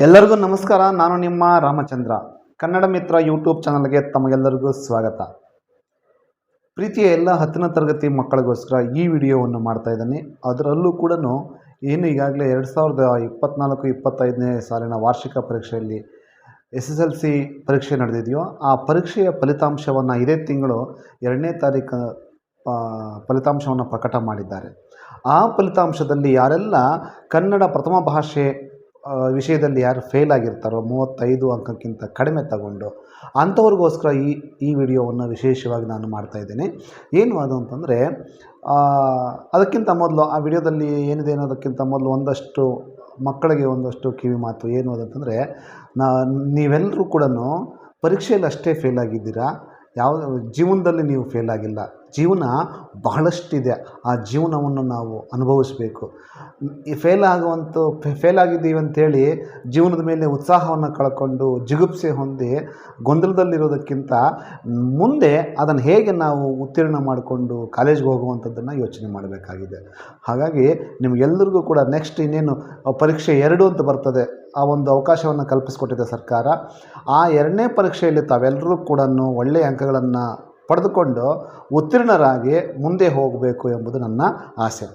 ಎಲ್ಲರಿಗೂ ನಮಸ್ಕಾರ. ನಾನು ನಿಮ್ಮ ರಾಮಚಂದ್ರ. ಕನ್ನಡ ಮಿತ್ರ ಯೂಟ್ಯೂಬ್ ಚಾನಲ್ಗೆ ತಮಗೆಲ್ಲರಿಗೂ ಸ್ವಾಗತ. ಪ್ರೀತಿಯ ಎಲ್ಲ ಹತ್ತನೇ ತರಗತಿ ಮಕ್ಕಳಿಗೋಸ್ಕರ ಈ ವಿಡಿಯೋವನ್ನು ಮಾಡ್ತಾ ಇದ್ದೀನಿ. ಅದರಲ್ಲೂ ಕೂಡ ಏನು ಈಗಾಗಲೇ ಎರಡು ಸಾವಿರದ ಇಪ್ಪತ್ತ್ನಾಲ್ಕು ಇಪ್ಪತ್ತೈದನೇ ಸಾಲಿನ ವಾರ್ಷಿಕ ಪರೀಕ್ಷೆಯಲ್ಲಿ ಎಸ್ ಎಸ್ ಎಲ್ ಸಿ ಪರೀಕ್ಷೆ ನಡೆದಿದೆಯೋ, ಆ ಪರೀಕ್ಷೆಯ ಫಲಿತಾಂಶವನ್ನು ಇದೇ ತಿಂಗಳು ಎರಡನೇ ತಾರೀಕು ಫಲಿತಾಂಶವನ್ನು ಪ್ರಕಟ ಮಾಡಿದ್ದಾರೆ. ಆ ಫಲಿತಾಂಶದಲ್ಲಿ ಯಾರೆಲ್ಲ ಕನ್ನಡ ಪ್ರಥಮ ಭಾಷೆ ವಿಷಯದಲ್ಲಿ ಯಾರು ಫೇಲ್ ಆಗಿರ್ತಾರೋ ಮೂವತ್ತೈದು ಅಂಕಕ್ಕಿಂತ ಕಡಿಮೆ ತಗೊಂಡು ಅಂಥವ್ರಿಗೋಸ್ಕರ ಈ ಈ ವಿಡಿಯೋವನ್ನು ವಿಶೇಷವಾಗಿ ನಾನು ಮಾಡ್ತಾಯಿದ್ದೀನಿ ಏನು ಅದು ಅಂತಂದರೆ ಅದಕ್ಕಿಂತ ಮೊದಲು ಆ ವಿಡಿಯೋದಲ್ಲಿ ಏನಿದೆ ಅನ್ನೋದಕ್ಕಿಂತ ಮೊದಲು ಒಂದಷ್ಟು ಮಕ್ಕಳಿಗೆ ಒಂದಷ್ಟು ಕಿವಿ ಮಾತು ಏನು ಅದಂತಂದರೆ ನಾ, ನೀವೆಲ್ಲರೂ ಕೂಡ ಪರೀಕ್ಷೆಯಲ್ಲಿ ಅಷ್ಟೇ ಫೇಲ್ ಆಗಿದ್ದೀರಾ? ಯಾವ ಜೀವನದಲ್ಲಿ ನೀವು ಫೇಲ್ ಆಗಿಲ್ಲ. ಜೀವನ ಬಹಳಷ್ಟಿದೆ. ಆ ಜೀವನವನ್ನು ನಾವು ಅನುಭವಿಸಬೇಕು. ಫೇಲ್ ಆಗುವಂಥ ಫೇಲ್ ಆಗಿದ್ದೀವಿ ಅಂತೇಳಿ ಜೀವನದ ಮೇಲೆ ಉತ್ಸಾಹವನ್ನು ಕಳ್ಕೊಂಡು ಜಿಗುಪ್ಸೆ ಹೊಂದಿ ಗೊಂದಲದಲ್ಲಿರೋದಕ್ಕಿಂತ ಮುಂದೆ ಅದನ್ನು ಹೇಗೆ ನಾವು ಉತ್ತೀರ್ಣ ಮಾಡಿಕೊಂಡು ಕಾಲೇಜ್ಗೆ ಹೋಗುವಂಥದ್ದನ್ನು ಯೋಚನೆ ಮಾಡಬೇಕಾಗಿದೆ. ಹಾಗಾಗಿ ನಿಮಗೆಲ್ಲರಿಗೂ ಕೂಡ ನೆಕ್ಸ್ಟ್ ಇನ್ನೇನು, ಪರೀಕ್ಷೆ ಎರಡು ಅಂತ ಬರ್ತದೆ. ಆ ಒಂದು ಅವಕಾಶವನ್ನು ಕಲ್ಪಿಸಿಕೊಟ್ಟಿದೆ ಸರ್ಕಾರ. ಆ ಎರಡನೇ ಪರೀಕ್ಷೆಯಲ್ಲಿ ತಾವೆಲ್ಲರೂ ಕೂಡ ಒಳ್ಳೆಯ ಅಂಕಗಳನ್ನು ಪಡೆದುಕೊಂಡು ಉತ್ತೀರ್ಣರಾಗಿ ಮುಂದೆ ಹೋಗಬೇಕು ಎಂಬುದು ನನ್ನ ಆಸೆ.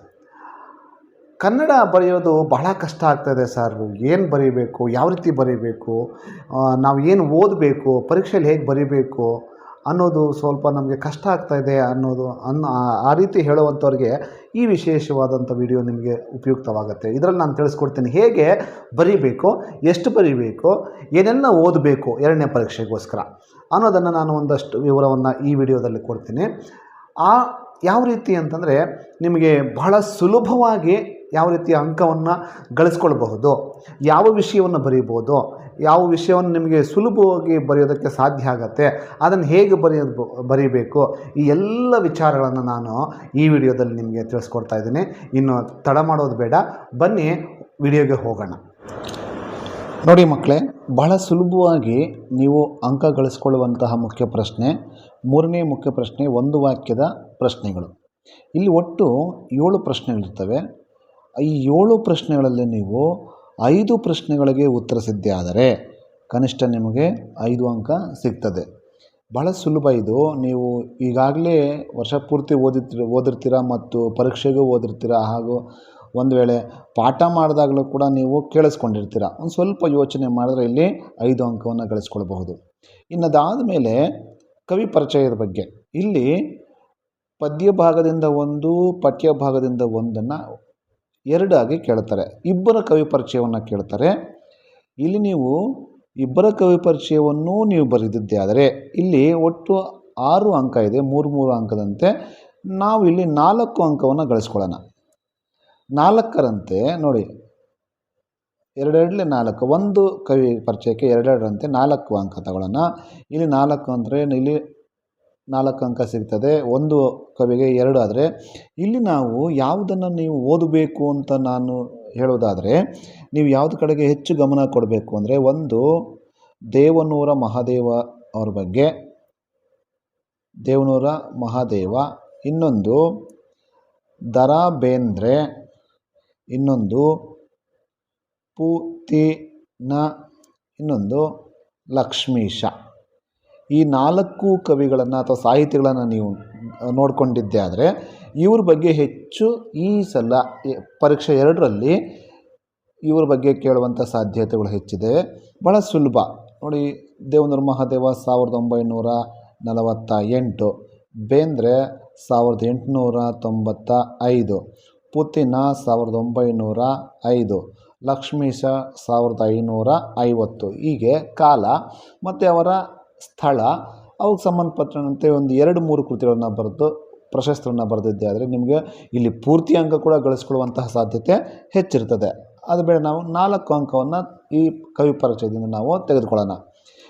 ಕನ್ನಡ ಬರೆಯೋದು ಬಹಳ ಕಷ್ಟ ಆಗ್ತಾಯಿದೆ ಸರ್. ಏನು ಬರೀಬೇಕು, ಯಾವ ರೀತಿ ಬರೀಬೇಕು ನಾವು ಏನು ಓದಬೇಕು, ಪರೀಕ್ಷೆಯಲ್ಲಿ ಹೇಗೆ ಬರೀಬೇಕು ಅನ್ನೋದು ಸ್ವಲ್ಪ ನಮಗೆ ಕಷ್ಟ ಆಗ್ತಾಯಿದೆ ಅನ್ನೋದು ಅನ್ನೋ ಆ- ಆ ರೀತಿ ಹೇಳುವಂಥವ್ರಿಗೆ ಈ ವಿಶೇಷವಾದಂಥ ವಿಡಿಯೋ ನಿಮಗೆ ಉಪಯುಕ್ತವಾಗುತ್ತೆ. ಇದರಲ್ಲಿ ನಾನು ತಿಳಿಸ್ಕೊಡ್ತೀನಿ ಹೇಗೆ ಬರೀಬೇಕು, ಎಷ್ಟು ಬರೀಬೇಕು, ಏನೆಲ್ಲ ಓದಬೇಕು ಎರಡನೇ ಪರೀಕ್ಷೆಗೋಸ್ಕರ ಅನ್ನೋದನ್ನು ನಾನು ಒಂದಷ್ಟು ವಿವರವನ್ನು ಈ ವಿಡಿಯೋದಲ್ಲಿ ಕೊಡ್ತೀನಿ. ಆ ಯಾವ ರೀತಿ ಅಂತಂದರೆ ನಿಮಗೆ ಬಹಳ ಸುಲಭವಾಗಿ ಯಾವ ರೀತಿಯ ಅಂಕವನ್ನು ಗಳಿಸ್ಕೊಳ್ಬಹುದು, ಯಾವ ವಿಷಯವನ್ನು ಬರೀಬೋದು ಯಾವ ವಿಷಯವನ್ನು ನಿಮಗೆ ಸುಲಭವಾಗಿ ಬರೆಯೋದಕ್ಕೆ ಸಾಧ್ಯ ಆಗತ್ತೆ, ಅದನ್ನು ಹೇಗೆ ಬರೆಯೋದು ಬರೀಬೇಕು, ಈ ಎಲ್ಲ ವಿಚಾರಗಳನ್ನು ನಾನು ಈ ವಿಡಿಯೋದಲ್ಲಿ ನಿಮಗೆ ತಿಳಿಸ್ಕೊಡ್ತಾ ಇದ್ದೀನಿ. ಇನ್ನು ತಡ ಮಾಡೋದು ಬೇಡ, ಬನ್ನಿ ವಿಡಿಯೋಗೆ ಹೋಗೋಣ. ನೋಡಿ ಮಕ್ಕಳೇ, ಬಹಳ ಸುಲಭವಾಗಿ ನೀವು ಅಂಕ ಗಳಿಸ್ಕೊಳ್ಳುವಂತಹ ಮುಖ್ಯ ಪ್ರಶ್ನೆ, ಮೂರನೇ ಮುಖ್ಯ ಪ್ರಶ್ನೆ, ಒಂದು ವಾಕ್ಯದ ಪ್ರಶ್ನೆಗಳು. ಇಲ್ಲಿ ಒಟ್ಟು ಏಳು ಪ್ರಶ್ನೆಗಳಿರ್ತವೆ. ಈ ಏಳು ಪ್ರಶ್ನೆಗಳಲ್ಲಿ ನೀವು ಐದು ಪ್ರಶ್ನೆಗಳಿಗೆ ಉತ್ತರಿಸಿದ್ದೇ ಆದರೆ ಕನಿಷ್ಠ ನಿಮಗೆ ಐದು ಅಂಕ ಸಿಗ್ತದೆ. ಬಹಳ ಸುಲಭ ಇದು. ನೀವು ಈಗಾಗಲೇ ವರ್ಷ ಪೂರ್ತಿ ಓದಿರ್ತೀರ ಓದಿರ್ತೀರ ಮತ್ತು ಪರೀಕ್ಷೆಗೂ ಓದಿರ್ತೀರ ಹಾಗೂ ಒಂದು ವೇಳೆ ಪಾಠ ಮಾಡಿದಾಗಲೂ ಕೂಡ ನೀವು ಕೇಳಿಸ್ಕೊಂಡಿರ್ತೀರ. ಒಂದು ಸ್ವಲ್ಪ ಯೋಚನೆ ಮಾಡಿದ್ರೆ ಇಲ್ಲಿ ಐದು ಅಂಕವನ್ನು ಗಳಿಸ್ಕೊಳ್ಬಹುದು. ಇನ್ನದಾದ ಮೇಲೆ ಕವಿ ಪರಿಚಯದ ಬಗ್ಗೆ. ಇಲ್ಲಿ ಪದ್ಯ ಭಾಗದಿಂದ ಒಂದು ಪಠ್ಯ ಭಾಗದಿಂದ ಒಂದನ್ನು ಎರಡಾಗಿ ಕೇಳ್ತಾರೆ. ಇಬ್ಬರ ಕವಿ ಪರಿಚಯವನ್ನು ಕೇಳ್ತಾರೆ. ಇಲ್ಲಿ ನೀವು ಇಬ್ಬರ ಕವಿ ಪರಿಚಯವನ್ನೂ ನೀವು ಬರೆದಿದ್ದೇ ಆದರೆ ಇಲ್ಲಿ ಒಟ್ಟು ಆರು ಅಂಕ ಇದೆ ಮೂರು ಮೂರು ಅಂಕದಂತೆ. ನಾವು ಇಲ್ಲಿ ನಾಲ್ಕು ಅಂಕವನ್ನು ಗಳಿಸ್ಕೊಳ್ಳೋಣ. ನಾಲ್ಕರಂತೆ, ನೋಡಿ. ಎರಡೆರಡಲೆ ನಾಲ್ಕು, ಒಂದು ಕವಿ ಪರಿಚಯಕ್ಕೆ ಎರಡೆರಡರಂತೆ ನಾಲ್ಕು ಅಂಕ ತಗೊಳ್ಳೋಣ. ಇಲ್ಲಿ ನಾಲ್ಕು ಅಂದರೆ ಇಲ್ಲಿ ನಾಲ್ಕು ಅಂಕ ಸಿಗ್ತದೆ, ಒಂದು ಕವಿಗೆ ಎರಡು ಆದರೆ. ಇಲ್ಲಿ ನಾವು ಯಾವುದನ್ನು ನೀವು ಓದಬೇಕು ಅಂತ ನಾನು ಹೇಳೋದಾದರೆ ನೀವು ಯಾವ್ದು ಕಡೆಗೆ ಹೆಚ್ಚು ಗಮನ ಕೊಡಬೇಕು ಅಂದರೆ ಒಂದು, ದೇವನೂರ ಮಹಾದೇವ ಅವ್ರ ಬಗ್ಗೆ, ದೇವನೂರ ಮಹಾದೇವ, ಇನ್ನೊಂದು ದರಾ ಬೇಂದ್ರೆ ಇನ್ನೊಂದು, ಪೂತಿನ, ಇನ್ನೊಂದು, ಲಕ್ಷ್ಮೀಶ. ಈ ನಾಲ್ಕು ಕವಿಗಳನ್ನು ಅಥವಾ ಸಾಹಿತಿಗಳನ್ನು ನೀವು ನೋಡಿಕೊಂಡಿದ್ದೆ ಆದರೆ ಇವ್ರ ಬಗ್ಗೆ ಹೆಚ್ಚು ಈ ಸಲ ಪರೀಕ್ಷೆ ಎರಡರಲ್ಲಿ ಇವ್ರ ಬಗ್ಗೆ ಕೇಳುವಂಥ ಸಾಧ್ಯತೆಗಳು ಹೆಚ್ಚಿದೆ. ಭಾಳ ಸುಲಭ. ನೋಡಿ ದೇವೇಂದ್ರ ಮಹಾದೇವ ಸಾವಿರದ ಒಂಬೈನೂರ ನಲವತ್ತ ಎಂಟು ಬೇಂದ್ರೆ ಸಾವಿರದ ಎಂಟುನೂರ ತೊಂಬತ್ತ ಐದು ಪುತಿನ ಸಾವಿರದ ಒಂಬೈನೂರ ಐದು, ಲಕ್ಷ್ಮೀಶ ಸಾವಿರದ ಐನೂರ ಐವತ್ತು. ಹೀಗೆ ಕಾಲ. ಮತ್ತು ಅವರ ಸ್ಥಳ. ಅವಕ್ಕೆ ಸಂಬಂಧಪಟ್ಟಂತೆ ಒಂದು ಎರಡು ಮೂರು ಕೃತಿಗಳನ್ನು ಬರೆದು, ಪ್ರಶಸ್ತಿಗಳನ್ನು ಬರೆದಿದ್ದೆ. ಆದರೆ ನಿಮಗೆ ಇಲ್ಲಿ ಪೂರ್ತಿ ಅಂಕ ಕೂಡ ಗಳಿಸ್ಕೊಳ್ಳುವಂತಹ ಸಾಧ್ಯತೆ ಹೆಚ್ಚಿರ್ತದೆ. ಅದು ಬೇಡ, ನಾವು ನಾಲ್ಕು ಅಂಕವನ್ನು ಈ ಕವಿ ಪರಿಚಯದಿಂದ ನಾವು ತೆಗೆದುಕೊಳ್ಳೋಣ.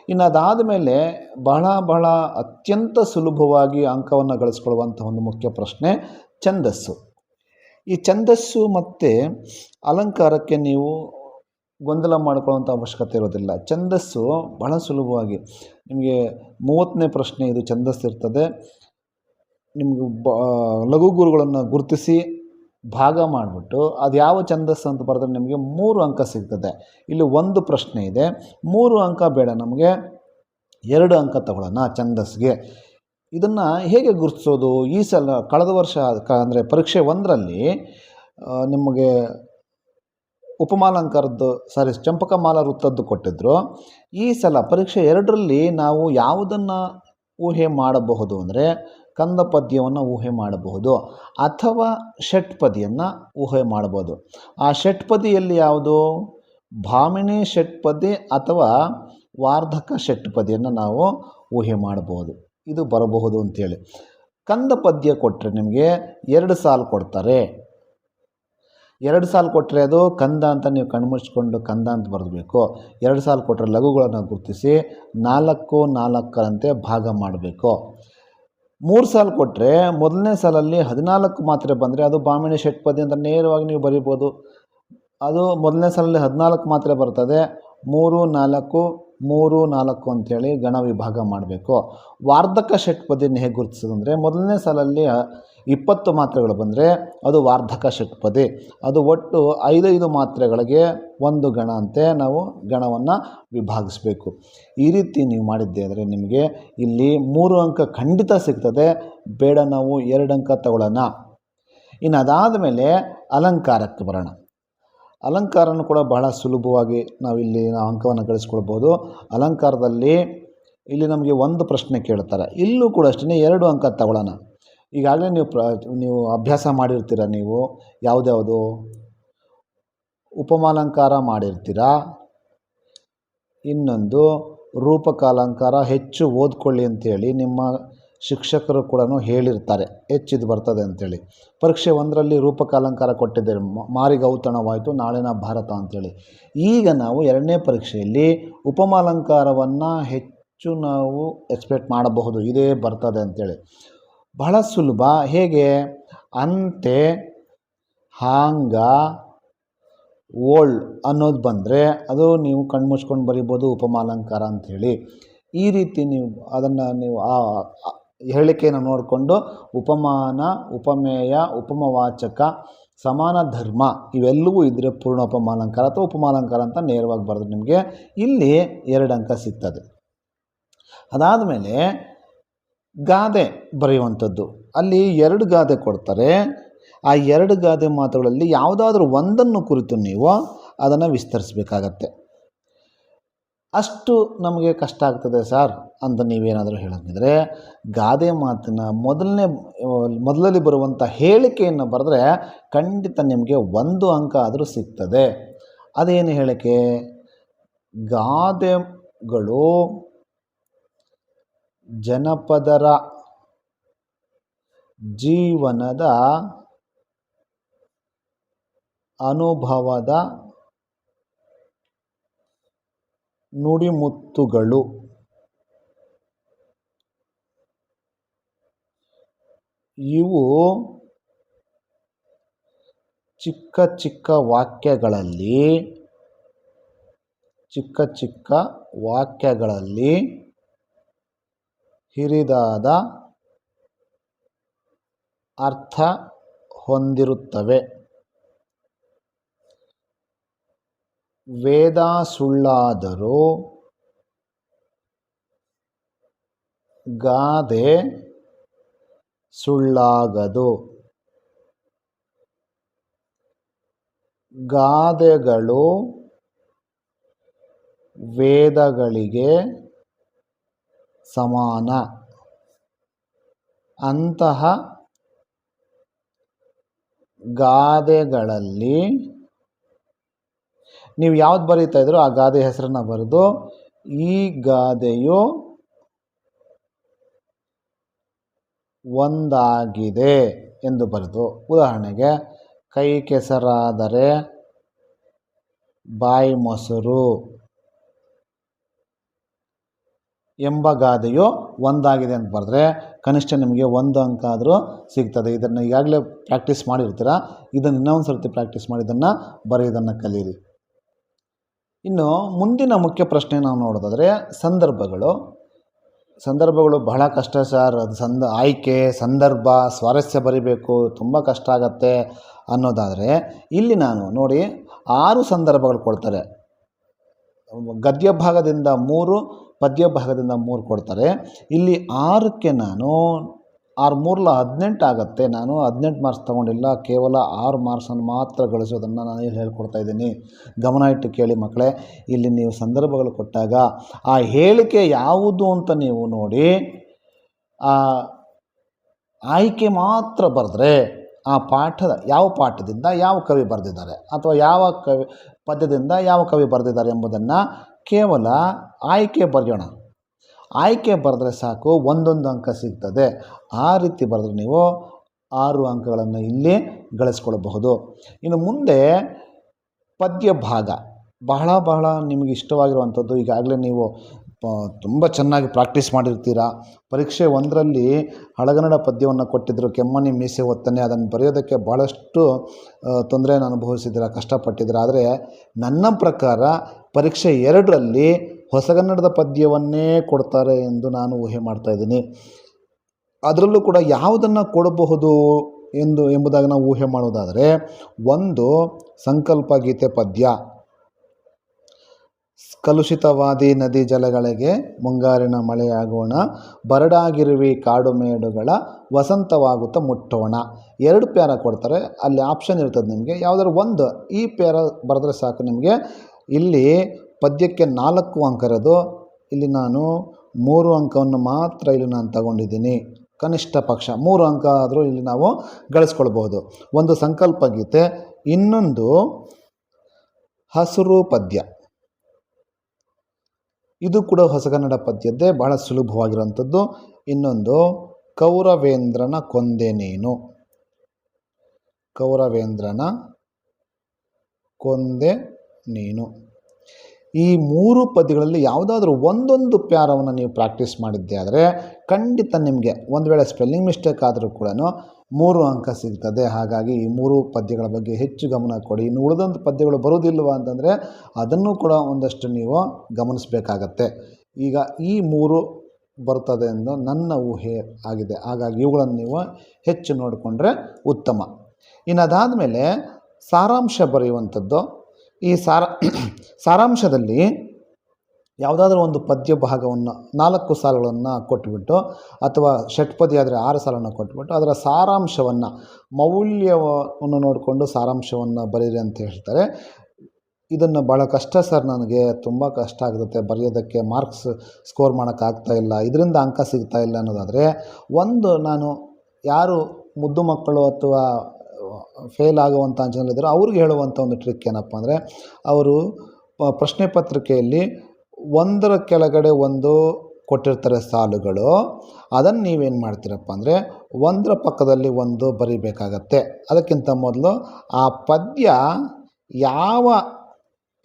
ಇನ್ನು ಅದಾದ ಮೇಲೆ ಬಹಳ ಬಹಳ ಅತ್ಯಂತ ಸುಲಭವಾಗಿ ಅಂಕವನ್ನು ಗಳಿಸ್ಕೊಳ್ಳುವಂಥ ಒಂದು ಮುಖ್ಯ ಪ್ರಶ್ನೆ, ಛಂದಸ್ಸು. ಈ ಛಂದಸ್ಸು ಮತ್ತು ಅಲಂಕಾರಕ್ಕೆ ನೀವು ಗೊಂದಲ ಮಾಡ್ಕೊಳ್ಳುವಂಥ ಅವಶ್ಯಕತೆ ಇರೋದಿಲ್ಲ. ಛಂದಸ್ಸು ಬಹಳ ಸುಲಭವಾಗಿ ನಿಮಗೆ ಮೂವತ್ತನೇ ಪ್ರಶ್ನೆ ಇದು ಛಂದಸ್ಸಿರ್ತದೆ ನಿಮಗೆ ಬ ಲಘು ಗುರುಗಳನ್ನು ಗುರುತಿಸಿ ಭಾಗ ಮಾಡಿಬಿಟ್ಟು ಅದು ಯಾವ ಛಂದಸ್ಸು ಅಂತ ಬರೆದ್ರೆ ನಿಮಗೆ ಮೂರು ಅಂಕ ಸಿಗ್ತದೆ. ಇಲ್ಲಿ ಒಂದು ಪ್ರಶ್ನೆ ಇದೆ. ಮೂರು ಅಂಕ ಬೇಡ ನಮಗೆ, ಎರಡು ಅಂಕ ತಗೊಳ್ಳೋಣ ಛಂದಸ್ಗೆ ಇದನ್ನು ಹೇಗೆ ಗುರುತಿಸೋದು? ಈ ಸಲ, ಕಳೆದ ವರ್ಷ ಅಂದರೆ ಪರೀಕ್ಷೆ ಒಂದರಲ್ಲಿ ನಿಮಗೆ ಉಪಮಾಲಂಕಾರದ್ದು ಸಾರಿ ಚಂಪಕಮಾಲ ವೃತ್ತದ್ದು ಕೊಟ್ಟಿದ್ದರು ಈ ಸಲ ಪರೀಕ್ಷೆ ಎರಡರಲ್ಲಿ ನಾವು ಯಾವುದನ್ನು ಊಹೆ ಮಾಡಬಹುದು ಅಂದರೆ ಕಂದ ಪದ್ಯವನ್ನು ಊಹೆ ಮಾಡಬಹುದು ಅಥವಾ ಷಟ್ಪದಿಯನ್ನು ಊಹೆ ಮಾಡಬಹುದು. ಆ ಷಟ್ಪದಿಯಲ್ಲಿ ಯಾವುದು? ಭಾಮಿನಿ ಷಟ್ಪದಿ ಅಥವಾ ವಾರ್ಧಕ ಷಟ್ಪದಿಯನ್ನು ನಾವು ಊಹೆ ಮಾಡಬಹುದು. ಇದು ಬರಬಹುದು ಅಂತೇಳಿ. ಕಂದ ಪದ್ಯ ಕೊಟ್ಟರೆ ನಿಮಗೆ ಎರಡು ಸಾಲು ಕೊಡ್ತಾರೆ. ಎರಡು ಸಾಲು ಕೊಟ್ಟರೆ ಅದು ಕಂದ ಅಂತ ನೀವು ಕಣ್ಮುಚ್ಕೊಂಡು ಕಂದ ಅಂತ ಬರೆದಬೇಕು. ಎರಡು ಸಾಲು ಕೊಟ್ಟರೆ ಲಘುಗಳನ್ನು ಗುರುತಿಸಿ ನಾಲ್ಕು ನಾಲ್ಕರಂತೆ ಭಾಗ ಮಾಡಬೇಕು. ಮೂರು ಸಾಲು ಕೊಟ್ಟರೆ ಮೊದಲನೇ ಸಾಲಲ್ಲಿ ಹದಿನಾಲ್ಕು ಮಾತ್ರೆ ಬಂದರೆ ಅದು ಬಾಮಿಣಿ ಷಟ್ಪದಿ ಅಂತ ನೇರವಾಗಿ ನೀವು ಬರೀಬೋದು. ಅದು ಮೊದಲನೇ ಸಾಲಲ್ಲಿ ಹದಿನಾಲ್ಕು ಮಾತ್ರೆ ಬರ್ತದೆ. ಮೂರು ನಾಲ್ಕು ಮೂರು ನಾಲ್ಕು ಅಂಥೇಳಿ ಗಣ ವಿಭಾಗ ಮಾಡಬೇಕು. ವಾರ್ಧಕ ಷಟ್ಪದಿಯನ್ನು ಹೇಗೆ ಗುರುತಿಸೋದು ಅಂದರೆ ಮೊದಲನೇ ಸಾಲಲ್ಲಿ ಇಪ್ಪತ್ತು ಮಾತ್ರೆಗಳು ಬಂದರೆ ಅದು ವಾರ್ಧಕ ಷಟ್ಪದಿ ಅದು ಒಟ್ಟು ಐದೈದು ಮಾತ್ರೆಗಳಿಗೆ ಒಂದು ಗಣ ಅಂತೆ ನಾವು ಗಣವನ್ನು ವಿಭಾಗಿಸಬೇಕು. ಈ ರೀತಿ ನೀವು ಮಾಡಿದ್ದೆ ಅಂದರೆ ನಿಮಗೆ ಇಲ್ಲಿ ಮೂರು ಅಂಕ ಖಂಡಿತ ಸಿಗ್ತದೆ. ಬೇಡ ನಾವು ಎರಡು ಅಂಕ ತಗೊಳ್ಳೋಣ ಇನ್ನು ಅದಾದ ಮೇಲೆ ಅಲಂಕಾರಕ್ಕೆ ಬರೋಣ. ಅಲಂಕಾರನೂ ಕೂಡ ಬಹಳ ಸುಲಭವಾಗಿ ನಾವಿಲ್ಲಿ ನಾವು ಅಂಕವನ್ನು ಗಳಿಸ್ಕೊಳ್ಬೋದು. ಅಲಂಕಾರದಲ್ಲಿ ಇಲ್ಲಿ ನಮಗೆ ಒಂದು ಪ್ರಶ್ನೆ ಕೇಳ್ತಾರೆ. ಇಲ್ಲೂ ಕೂಡ ಅಷ್ಟೇ ಎರಡು ಅಂಕ ತಗೊಳ್ಳೋಣ ಈಗಾಗಲೇ ನೀವು ಪ್ರ, ನೀವು ಅಭ್ಯಾಸ ಮಾಡಿರ್ತೀರ ನೀವು? ಯಾವುದ್ಯಾವುದು? ಉಪಮಾಲಂಕಾರ ಮಾಡಿರ್ತೀರ? ಇನ್ನೊಂದು, ರೂಪಕಾಲಂಕಾರ ಹೆಚ್ಚು ಓದ್ಕೊಳ್ಳಿ ಅಂತೇಳಿ ನಿಮ್ಮ ಶಿಕ್ಷಕರು ಕೂಡ ಹೇಳಿರ್ತಾರೆ. ಹೆಚ್ಚಿದ್ದು ಬರ್ತದೆ ಅಂತೇಳಿ. ಪರೀಕ್ಷೆ ಒಂದರಲ್ಲಿ ರೂಪಕಾಲಂಕಾರ ಕೊಟ್ಟಿದ್ದೇವೆ ಮಾರಿ ಮಾರಿಗೌತಣವಾಯಿತು, ನಾಳಿನ ಭಾರತ ಅಂತೇಳಿ. ಈಗ ನಾವು ಎರಡನೇ ಪರೀಕ್ಷೆಯಲ್ಲಿ ಉಪಮಾಲಂಕಾರವನ್ನು ಹೆಚ್ಚು ನಾವು ಎಕ್ಸ್ಪೆಕ್ಟ್ ಮಾಡಬಹುದು. ಇದೇ ಬರ್ತದೆ ಅಂತೇಳಿ. ಬಹಳ ಸುಲಭ. ಹೇಗೆ? ಅಂತೆ ಹಾಂಗ ಓಲ್ಡ್ ಅನ್ನೋದು ಬಂದರೆ ಅದು ನೀವು ಕಣ್ಮುಚ್ಕೊಂಡು ಬರಿಬೋದು, ಉಪಮಾಲಂಕಾರ ಅಂಥೇಳಿ ಈ ರೀತಿ ನೀವು ಅದನ್ನು ನೀವು ಆ ಆ ಹೇಳಿಕೆಯನ್ನು ನೋಡಿಕೊಂಡು ಉಪಮಾನ, ಉಪಮೇಯ, ಉಪಮವಾಚಕ, ಸಮಾನ ಧರ್ಮ ಇವೆಲ್ಲವೂ ಇದ್ದರೆ ಪೂರ್ಣ ಉಪಮಾಲಂಕಾರ ಅಥವಾ ಉಪಮಾಲಂಕಾರ ಅಂತ ನೇರವಾಗಿ ಬರೆದ್ರೆ ನಿಮಗೆ ಇಲ್ಲಿ ಎರಡು ಅಂಕ ಸಿಗ್ತದೆ. ಅದಾದಮೇಲೆ ಗಾದೆ ಬರೆಯುವಂಥದ್ದು. ಅಲ್ಲಿ ಎರಡು ಗಾದೆ ಕೊಡ್ತಾರೆ. ಆ ಎರಡು ಗಾದೆ ಮಾತುಗಳಲ್ಲಿ ಯಾವುದಾದ್ರೂ ಒಂದನ್ನು ಕುರಿತು ನೀವು ಅದನ್ನು ವಿಸ್ತರಿಸಬೇಕಾಗತ್ತೆ. ಅಷ್ಟು ನಮಗೆ ಕಷ್ಟ ಆಗ್ತದೆ ಸರ್ ಅಂತ ನೀವೇನಾದರೂ ಹೇಳಿದ್ರೆ ಗಾದೆ ಮಾತಿನ ಮೊದಲನೇ, ಮೊದಲಲ್ಲಿ ಬರುವಂಥ ಹೇಳಿಕೆಯನ್ನು ಬರೆದ್ರೆ ಖಂಡಿತ ನಿಮಗೆ ಒಂದು ಅಂಕ ಆದರೂ ಸಿಗ್ತದೆ. ಅದೇನು ಹೇಳಿಕೆ? ಗಾದೆಗಳು ಜನಪದರ ಜೀವನದ ಅನುಭವದ ನುಡಿಮುತ್ತುಗಳು. ಇವು ಚಿಕ್ಕ ಚಿಕ್ಕ ವಾಕ್ಯಗಳಲ್ಲಿ ಚಿಕ್ಕ ಚಿಕ್ಕ ವಾಕ್ಯಗಳಲ್ಲಿ ಹಿರಿದಾದ ಅರ್ಥ ಹೊಂದಿರುತ್ತವೆ. ವೇದ ಸುಳ್ಳಾದರೂ ಗಾದೆ ಸುಳ್ಳಾಗದು. ಗಾದೆಗಳು ವೇದಗಳಿಗೆ ಸಮಾನ. ಅಂತಹ ಗಾದೆಗಳಲ್ಲಿ ನೀವು ಯಾವ್ದು ಬರೀತಾ ಇದ್ರೋ ಆ ಗಾದೆ ಹೆಸರನ್ನು ಬರೆದು ಈ ಗಾದೆಯು ಒಂದಾಗಿದೆ ಎಂದು ಬರೆದು ಉದಾಹರಣೆಗೆ ಕೈ ಕೆಸರಾದರೆ ಬಾಯಿ ಮೊಸರು. ಎಂಬ ಗಾದೆಯು ಒಂದಾಗಿದೆ ಅಂತ ಬರೆದ್ರೆ ಕನಿಷ್ಠ ನಿಮಗೆ ಒಂದು ಅಂಕ ಆದರೂ ಸಿಗ್ತದೆ. ಇದನ್ನು ಈಗಾಗಲೇ ಪ್ರಾಕ್ಟೀಸ್ ಮಾಡಿರ್ತೀರ? ಇದನ್ನು ಇನ್ನೊಂದು ಸರ್ತಿ ಪ್ರಾಕ್ಟೀಸ್ ಮಾಡಿ ಇದನ್ನು ಬರೆಯೋದನ್ನು ಕಲೀರಿ. ಇನ್ನು ಮುಂದಿನ ಮುಖ್ಯ ಪ್ರಶ್ನೆ ನಾವು ನೋಡೋದಾದರೆ ಸಂದರ್ಭಗಳು. ಸಂದರ್ಭಗಳು ಬಹಳ ಕಷ್ಟ ಸರ್. ಅದು ಸಂದ, ಆಯ್ಕೆ, ಸಂದರ್ಭ, ಸ್ವಾರಸ್ಯ ಬರಿಬೇಕು, ತುಂಬ ಕಷ್ಟ ಆಗತ್ತೆ ಅನ್ನೋದಾದರೆ ಇಲ್ಲಿ ನಾನು ನೋಡಿ ಆರು ಸಂದರ್ಭಗಳು ಕೊಡ್ತಾರೆ. ಗದ್ಯ ಭಾಗದಿಂದ ಮೂರು ಪದ್ಯ ಭಾಗದಿಂದ ಮೂರು ಕೊಡ್ತಾರೆ. ಇಲ್ಲಿ ಆರಕ್ಕೆ ನಾನು ಆರು ಮೂರಲ ಹದಿನೆಂಟು ಆಗುತ್ತೆ. ನಾನು ಹದಿನೆಂಟು ಮಾರ್ಕ್ಸ್ ತೊಗೊಂಡಿಲ್ಲ. ಕೇವಲ ಆರು ಮಾರ್ಕ್ಸನ್ನು ಮಾತ್ರ ಗಳಿಸೋದನ್ನು ನಾನು ಇಲ್ಲಿ ಹೇಳ್ಕೊಡ್ತಾ ಇದ್ದೀನಿ. ಗಮನ ಇಟ್ಟು ಕೇಳಿ ಮಕ್ಕಳೇ, ಇಲ್ಲಿ ನೀವು ಸಂದರ್ಭಗಳು ಕೊಟ್ಟಾಗ ಆ ಹೇಳಿಕೆ ಯಾವುದು ಅಂತ ನೀವು ನೋಡಿ ಆಯ್ಕೆ ಮಾತ್ರ ಬರೆದ್ರೆ ಆ ಪಾಠದ ಯಾವ ಪಾಠದಿಂದ ಯಾವ ಕವಿ ಬರೆದಿದ್ದಾರೆ ಅಥವಾ ಯಾವ ಕವಿ ಪದ್ಯದಿಂದ ಯಾವ ಕವಿ ಬರೆದಿದ್ದಾರೆ ಎಂಬುದನ್ನು ಕೇವಲ ಆಯ್ಕೆ ಬರೆಯೋಣ. ಆಯ್ಕೆ ಬರೆದ್ರೆ ಸಾಕು ಒಂದೊಂದು ಅಂಕ ಸಿಗ್ತದೆ. ಆ ರೀತಿ ಬರೆದ್ರೆ ನೀವು ಆರು ಅಂಕಗಳನ್ನು ಇಲ್ಲಿ ಗಳಿಸ್ಕೊಳ್ಬಹುದು. ಇನ್ನು ಮುಂದೆ ಪದ್ಯ ಭಾಗ ಬಹಳ ಬಹಳ ನಿಮಗೆ ಇಷ್ಟವಾಗಿರುವಂಥದ್ದು. ಈಗಾಗಲೇ ನೀವು ಪ, ತುಂಬ ಚೆನ್ನಾಗಿ ಪ್ರಾಕ್ಟೀಸ್ ಮಾಡಿರ್ತೀರ? ಪರೀಕ್ಷೆ ಒಂದರಲ್ಲಿ ಹಳಗನ್ನಡ ಪದ್ಯವನ್ನು ಕೊಟ್ಟಿದ್ದರು ಕೆಮ್ಮಣ್ಣಿ ಮೀಸೆ ಒತ್ತನೆ ಅದನ್ನು ಬರೆಯೋದಕ್ಕೆ ಭಾಳಷ್ಟು ತೊಂದರೆಯನ್ನು ಅನುಭವಿಸಿದ್ದೀರ, ಕಷ್ಟಪಟ್ಟಿದ್ದೀರ. ಆದರೆ ನನ್ನ ಪ್ರಕಾರ ಪರೀಕ್ಷೆ ಎರಡರಲ್ಲಿ ಹೊಸಗನ್ನಡದ ಪದ್ಯವನ್ನೇ ಕೊಡ್ತಾರೆ ಎಂದು ನಾನು ಊಹೆ ಮಾಡ್ತಾ ಇದ್ದೀನಿ. ಅದರಲ್ಲೂ ಕೂಡ ಯಾವುದನ್ನು ಕೊಡಬಹುದು ಎಂದು, ಎಂಬುದಾಗಿ ನಾವು ಊಹೆ ಮಾಡೋದಾದರೆ, ಒಂದು ಸಂಕಲ್ಪ ಗೀತೆ ಪದ್ಯ. ಕಲುಷಿತವಾದಿ ನದಿ ಜಲಗಳಿಗೆ ಮುಂಗಾರಿನ ಮಳೆಯಾಗೋಣ, ಬರಡಾಗಿರುವಿ ಕಾಡು ಮೇಡುಗಳ ವಸಂತವಾಗುತ್ತಾ ಮುಟ್ಟೋಣ. ಎರಡು ಪ್ಯಾರ ಕೊಡ್ತಾರೆ, ಅಲ್ಲಿ ಆಪ್ಷನ್ ಇರ್ತದೆ ನಿಮಗೆ. ಯಾವುದಾದ್ರು ಒಂದು, ಈ ಪ್ಯಾರ ಬರೆದ್ರೆ ಸಾಕು ನಿಮಗೆ. ಇಲ್ಲಿ ಪದ್ಯಕ್ಕೆ ನಾಲ್ಕು ಅಂಕ ಇರೋದು. ಇಲ್ಲಿ ನಾನು ಮೂರು ಅಂಕವನ್ನು ಮಾತ್ರ ಇಲ್ಲಿ ನಾನು ತಗೊಂಡಿದ್ದೀನಿ. ಕನಿಷ್ಠ ಪಕ್ಷ, ಮೂರು ಅಂಕ ಆದರೂ ಇಲ್ಲಿ ನಾವು ಗಳಿಸ್ಕೊಳ್ಬೋದು. ಒಂದು ಸಂಕಲ್ಪ ಗೀತೆ, ಇನ್ನೊಂದು ಹಸಿರು ಪದ್ಯ. ಇದು ಕೂಡ ಹೊಸಗನ್ನಡ ಪದ್ಯದ್ದೇ ಬಹಳ ಸುಲಭವಾಗಿರುವಂಥದ್ದು. ಇನ್ನೊಂದು, ಕೌರವೇಂದ್ರನ ಕೊಂದೆ ನೀನು. ಕೌರವೇಂದ್ರನ ಕೊಂದೆ ನೀನು. ಈ ಮೂರು ಪದ್ಯಗಳಲ್ಲಿ ಯಾವುದಾದ್ರೂ ಒಂದೊಂದು ಪ್ಯಾರವನ್ನು ನೀವು ಪ್ರಾಕ್ಟೀಸ್ ಮಾಡಿದ್ದೆ ಆದರೆ ಖಂಡಿತ ನಿಮಗೆ ಒಂದು ವೇಳೆ ಸ್ಪೆಲ್ಲಿಂಗ್ ಮಿಸ್ಟೇಕ್ ಆದರೂ ಕೂಡ ಮೂರು ಅಂಕ ಸಿಗ್ತದೆ. ಹಾಗಾಗಿ ಈ ಮೂರು ಪದ್ಯಗಳ ಬಗ್ಗೆ ಹೆಚ್ಚು ಗಮನ ಕೊಡಿ. ಇನ್ನು ಉಳಿದಂಥ ಪದ್ಯಗಳು ಬರೋದಿಲ್ವ ಅಂತಂದರೆ ಅದನ್ನು ಕೂಡ ಒಂದಷ್ಟು ನೀವು ಗಮನಿಸಬೇಕಾಗತ್ತೆ. ಈಗ ಈ ಮೂರು ಬರ್ತದೆ ಎಂದು ನನ್ನ ಊಹೆ ಆಗಿದೆ. ಹಾಗಾಗಿ ಇವುಗಳನ್ನು ನೀವು ಹೆಚ್ಚು ನೋಡಿಕೊಂಡ್ರೆ ಉತ್ತಮ. ಇನ್ನು ಅದಾದಮೇಲೆ ಸಾರಾಂಶ ಬರೆಯುವಂಥದ್ದು. ಈ ಸಾರ ಸಾರಾಂಶದಲ್ಲಿ ಯಾವುದಾದ್ರೂ ಒಂದು ಪದ್ಯ ಭಾಗವನ್ನು ನಾಲ್ಕು ಸಾಲುಗಳನ್ನು ಕೊಟ್ಬಿಟ್ಟು ಅಥವಾ ಷಟ್ಪದಿ ಆದರೆ ಆರು ಸಾಲನ್ನು ಕೊಟ್ಬಿಟ್ಟು ಅದರ ಸಾರಾಂಶವನ್ನು ಮೌಲ್ಯವನ್ನು ನೋಡಿಕೊಂಡು ಸಾರಾಂಶವನ್ನು ಬರೀರಿ ಅಂತ ಹೇಳ್ತಾರೆ. ಇದನ್ನು ಭಾಳ ಕಷ್ಟ ಸರ್ ನನಗೆ, ತುಂಬ ಕಷ್ಟ ಆಗುತ್ತೆ ಬರೆಯೋದಕ್ಕೆ. ಮಾರ್ಕ್ಸ್ ಸ್ಕೋರ್ ಮಾಡೋಕ್ಕಾಗ್ತಾ ಇಲ್ಲ, ಇದರಿಂದ ಅಂಕ ಸಿಗ್ತಾ ಇಲ್ಲ ಅನ್ನೋದಾದರೆ ಒಂದು ನಾನು ಯಾರು ಮುದ್ದು ಮಕ್ಕಳು ಅಥವಾ ಫೇಲ್ ಆಗುವಂಥ ಜನರಿದ್ದರು ಅವ್ರಿಗೆ ಹೇಳುವಂಥ ಒಂದು ಟ್ರಿಕ್ ಏನಪ್ಪ ಅಂದರೆ, ಅವರು ಪ್ರಶ್ನೆ ಪತ್ರಿಕೆಯಲ್ಲಿ ಒಂದರ ಕೆಳಗಡೆ ಒಂದು ಕೊಟ್ಟಿರ್ತಾರೆ ಸಾಲುಗಳು. ಅದನ್ನು ನೀವೇನು ಮಾಡ್ತೀರಪ್ಪ ಅಂದರೆ ಒಂದರ ಪಕ್ಕದಲ್ಲಿ ಒಂದು ಬರಿಬೇಕಾಗತ್ತೆ. ಅದಕ್ಕಿಂತ ಮೊದಲು ಆ ಪದ್ಯ ಯಾವ